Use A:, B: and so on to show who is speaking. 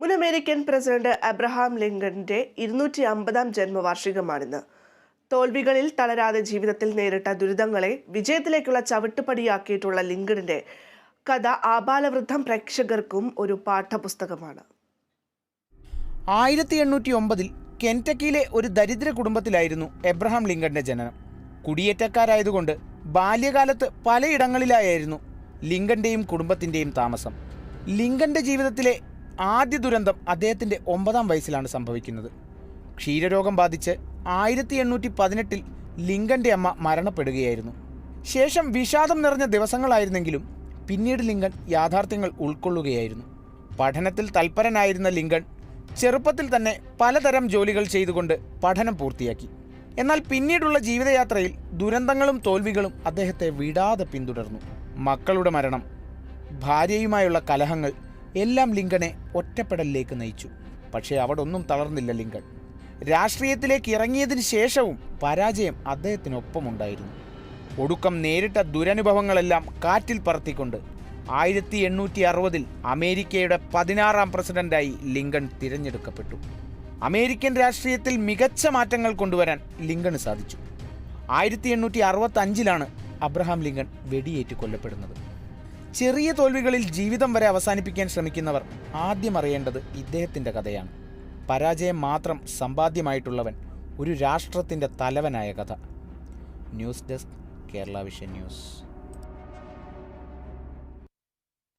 A: മുൻ American president Abraham ലിങ്കന്റെ ഇരുന്നൂറ്റി അമ്പതാം ജന്മവാർഷികമാണിന്ന്. തോൽവികളിൽ തളരാതെ ജീവിതത്തിൽ നേരിട്ട ദുരിതങ്ങളെ വിജയത്തിലേക്കുള്ള ചവിട്ടുപടിയാക്കിയിട്ടുള്ള ലിങ്കണിന്റെ കഥ ആബാലവൃദ്ധം പ്രേക്ഷകർക്കും ഒരു പാഠപുസ്തകമാണ്.
B: ആയിരത്തി എണ്ണൂറ്റി ഒമ്പതിൽ കെന്റക്കിയിലെ ഒരു ദരിദ്ര കുടുംബത്തിലായിരുന്നു എബ്രഹാം ലിങ്കന്റെ ജനനം. കുടിയേറ്റക്കാരായതുകൊണ്ട് ബാല്യകാലത്ത് പലയിടങ്ങളിലായിരുന്നു ലിങ്കന്റെയും കുടുംബത്തിന്റെയും താമസം. ലിങ്കന്റെ ജീവിതത്തിലെ ആദ്യ ദുരന്തം അദ്ദേഹത്തിന്റെ ഒമ്പതാം വയസ്സിലാണ് സംഭവിക്കുന്നത്. ക്ഷീരരോഗം ബാധിച്ച് ആയിരത്തി എണ്ണൂറ്റി പതിനെട്ടിൽ ലിങ്കന്റെ അമ്മ മരണപ്പെടുകയായിരുന്നു. ശേഷം വിഷാദം നിറഞ്ഞ ദിവസങ്ങളായിരുന്നെങ്കിലും പിന്നീട് ലിങ്കൺ യാഥാർത്ഥ്യങ്ങൾ ഉൾക്കൊള്ളുകയായിരുന്നു. പഠനത്തിൽ തൽപരനായിരുന്ന ലിങ്കൺ ചെറുപ്പത്തിൽ തന്നെ പലതരം ജോലികൾ ചെയ്തുകൊണ്ട് പഠനം പൂർത്തിയാക്കി. എന്നാൽ പിന്നീടുള്ള ജീവിതയാത്രയിൽ ദുരന്തങ്ങളും തോൽവികളും അദ്ദേഹത്തെ വിടാതെ പിന്തുടർന്നു. മക്കളുടെ മരണം ഭാര്യയുമായുള്ള കലഹങ്ങൾ എല്ലാം ലിങ്കണെ ഒറ്റപ്പെടലിലേക്ക് നയിച്ചു. പക്ഷേ അവിടെ ഒന്നും തളർന്നില്ല ലിങ്കൺ രാഷ്ട്രീയത്തിലേക്ക് ഇറങ്ങിയതിന് ശേഷവും പരാജയം അദ്ദേഹത്തിനൊപ്പമുണ്ടായിരുന്നു. ഒടുക്കം നേരിട്ട ദുരനുഭവങ്ങളെല്ലാം കാറ്റിൽ പറത്തിക്കൊണ്ട് ആയിരത്തി എണ്ണൂറ്റി അറുപതിൽ അമേരിക്കയുടെ പതിനാറാം പ്രസിഡന്റായി ലിങ്കൺ തിരഞ്ഞെടുക്കപ്പെട്ടു. അമേരിക്കൻ രാഷ്ട്രീയത്തിൽ മികച്ച മാറ്റങ്ങൾ കൊണ്ടുവരാൻ ലിങ്കണ് സാധിച്ചു. ആയിരത്തി എണ്ണൂറ്റി അറുപത്തി അഞ്ചിലാണ് അബ്രഹാം ലിങ്കൺ വെടിയേറ്റ് കൊല്ലപ്പെടുന്നത്. ചെറിയ തോൽവികളിൽ ജീവിതം വരെ അവസാനിപ്പിക്കാൻ ശ്രമിക്കുന്നവർ ആദ്യം അറിയേണ്ടത് ഇദ്ദേഹത്തിന്റെ കഥയാണ്. പരാജയം മാത്രം സമ്പാദ്യമായിട്ടുള്ളവൻ ഒരു രാഷ്ട്രത്തിന്റെ തലവനായ കഥ. News desk Kerala vision news.